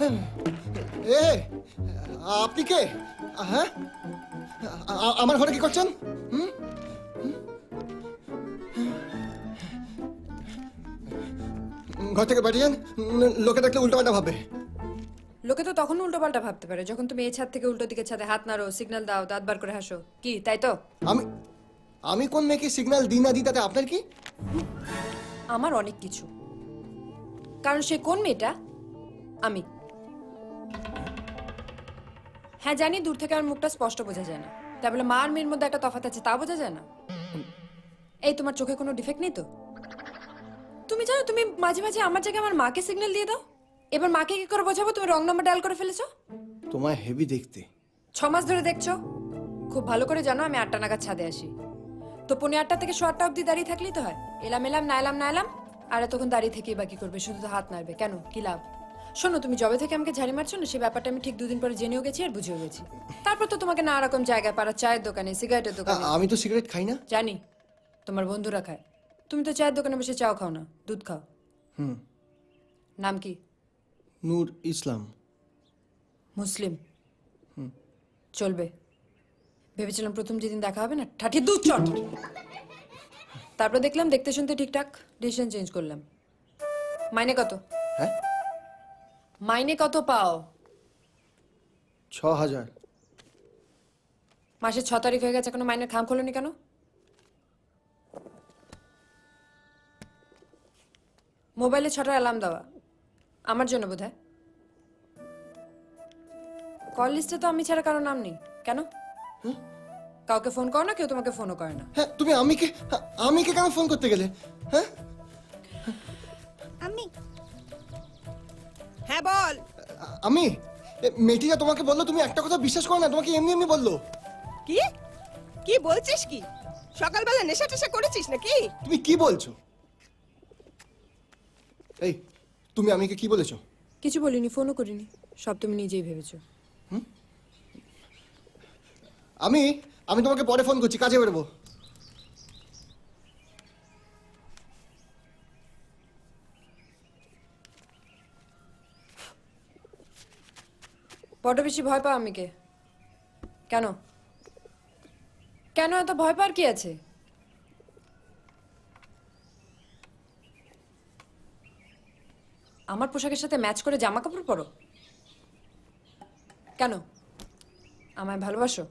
এ আপনি কে? হ্যাঁ? আমার ঘরে কি করছেন? হুম? ঘর থেকে পাঠিয়েছেন লোকে দেখলে উল্টোপাল্টা ভাববে। লোকে তো তখন উল্টো পাল্টা ভাবতে পারে যখন তুমি এই ছাদ থেকে উল্টো দিকে ছাদে হাত নাড়ো সিগন্যাল দাও দাঁত বার করে হাসো। কি তাই তো? আমি আমি কোন মেয়েকে সিগন্যাল দিই না দিই তাতে আপনার কি? আমার অনেক কিছু। কারণ সে কোন মেয়েটা? আমি। হ্যাঁ জানি দূর থেকে আমার মুখটা স্পষ্ট বোঝা যায় না। তাই বলে মা আর মেয়ের মধ্যে একটা তফাৎ আছে তা বোঝা যায় না? এই তোমার চোখে কোনো ডিফেক্ট নেই তো? তুমি জানো তুমি মাঝে মাঝে আমার জায়গায় আমার মাকে সিগন্যাল দিয়ে দাও। এবার মাকে কি করে বোঝাবো? তুমি রং নাম্বার ডায়াল করে ফেলেছো? তোমায় হেভি দেখতে। ছ মাস ধরে দেখছ? খুব ভালো করে জানো আমি আটটা নাগাদ ছাদে আসি। তো পৌনে আটটা থেকে শো আটটা অব্দি দাঁড়িয়ে থাকলেই তো হয়। এলাম এলাম না এলাম না এলাম আর তখন দাঁড়িয়ে থেকেই বাকি করবে? শুধু তো হাত নাড়বে। কেন? কি লাভ? শোনো তুমি জবে থেকে আমাকে ঝাড়ি মারছো না সেই ব্যাপারটা আমি ঠিক দুদিন পরে জেনেও গেছি আর বুঝেও গেছি। তারপর তো তোমাকে নানা রকম জায়গায় পাড়া চায়ের দোকানে সিগারেটের দোকানে। আমি তো সিগারেট খাই না। জানি তোমার বন্ধুরা খায়। তুমি তো চায়ের দোকানে বসে চাও খাও না দুধ খাও। হুম। নাম কি? নূর ইসলাম। মুসলিম। চলবে। ভেবেছিলাম প্রথম যেদিন দেখা হবে না ঠাঠি দুধ চট। তারপর দেখলাম দেখতে শুনতে ঠিকঠাক ডিসিশন চেঞ্জ করলাম। মাইনে কত? হ্যাঁ? মাইনে কত পাও? ছ হাজার। মাসের ছ তারিখ হয়ে গেছে এখনও মাইনের খাম খোলনি কেন? মোবাইলে ছটার অ্যালার্ম দেওয়া আমার জন্য বোধ হয় কল লিস্টে তো আমি ছাড়া কারও নাম নেই কেন? কাউকে ফোন করো না কেউ তোমাকে ফোনও করে না। হ্যাঁ তুমি আমিকে আমিকে কেন ফোন করতে গেলে? হ্যাঁ? হ্যাঁ বল। আমি? এ, মেয়েটিরা তোমাকে বলল তুমি একটা কথা বিশ্বাস করো না তোমাকে এমনি এমনি বলল। কি? কি বলছিস কি? সকালবেলা নেশা টেশা করেছিস নাকি? তুমি কি বলছো? এই তুমি আমিকে কি বলেছ? কিছু বলিনি ফোনও করিনি সব তুমি নিজেই ভেবেছো। আমি আমি তোমাকে পরে ফোন করছি কাজে বেরোবো। বড্ড বেশি ভয় পাও আমিকে। কেন? কেন এত ভয় পাওয়ার কি আছে? আমার পোশাকের সাথে ম্যাচ করে জামা কাপড় পরো? কেন? আমায় ভালোবাসো?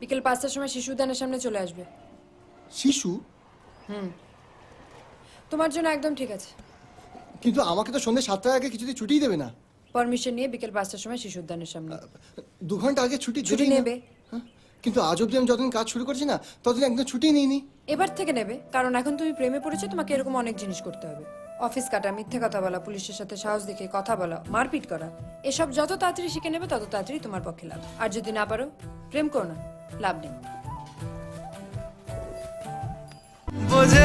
বিকেল পাঁচটার সময় শিশু উদ্যানের সামনে চলে আসবে। শিশু? তোমার জন্য একদম ঠিক আছে। কিন্তু আমাকে তো সন্ধ্যে সাতটার আগে কিছুতেই ছুটিই দেবে না। পারমিশন নিয়ে বিকেল পাঁচটার সময় শিশু উদ্যানের সামনে। দু ঘণ্টা আগে ছুটি ছুটি দেবেই না। নেবে। হ্যাঁ? কিন্তু আজ অব্দি আমি যতদিন কাজ শুরু করছি না ততদিন একদম ছুটি নিইনি। এবার থেকে নেবে কারণ এখন তুমি প্রেমে পড়েছো তোমাকে এরকম অনেক জিনিস করতে হবে। অফিস কাটা মিথ্যে কথা বলা পুলিশের সাথে সাহস দেখে কথা বলা মারপিট করা এসব যত তাড়াতাড়ি শিখে নেবে তত তাড়াতাড়ি তোমার পক্ষে লাভ। আর যদি না পারো প্রেম করো না লাভ নেই। বোঝে